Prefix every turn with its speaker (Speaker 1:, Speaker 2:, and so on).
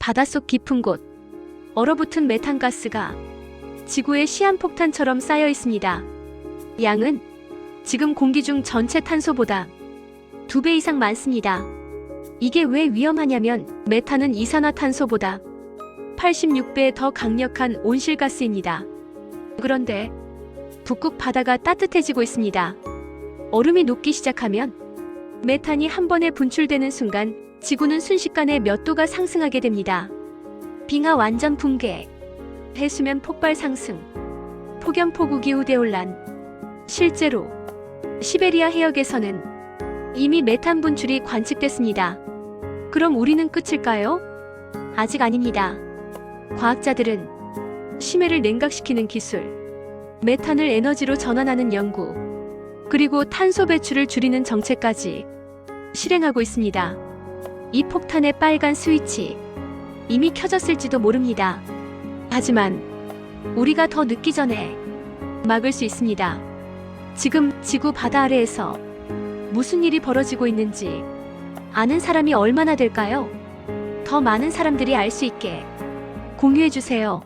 Speaker 1: 바닷속 깊은 곳, 얼어붙은 메탄가스가 지구의 시한폭탄처럼 쌓여 있습니다. 양은 지금 공기 중 전체 탄소보다 두 배 이상 많습니다. 이게 왜 위험하냐면 메탄은 이산화탄소보다 86배 더 강력한 온실가스입니다. 그런데 북극 바다가 따뜻해지고 있습니다. 얼음이 녹기 시작하면 메탄이 한 번에 분출되는 순간 지구는 순식간에 몇 도가 상승하게 됩니다. 빙하 완전 붕괴, 해수면 폭발 상승, 폭염 폭우 기후 대혼란. 실제로 시베리아 해역에서는 이미 메탄 분출이 관측됐습니다. 그럼 우리는 끝일까요? 아직 아닙니다. 과학자들은 심해를 냉각시키는 기술, 메탄을 에너지로 전환하는 연구, 그리고 탄소 배출을 줄이는 정책까지 실행하고 있습니다. 이 폭탄의 빨간 스위치 이미 켜졌을지도 모릅니다. 하지만 우리가 더 늦기 전에 막을 수 있습니다. 지금 지구 바다 아래에서 무슨 일이 벌어지고 있는지 아는 사람이 얼마나 될까요? 더 많은 사람들이 알 수 있게 공유해 주세요.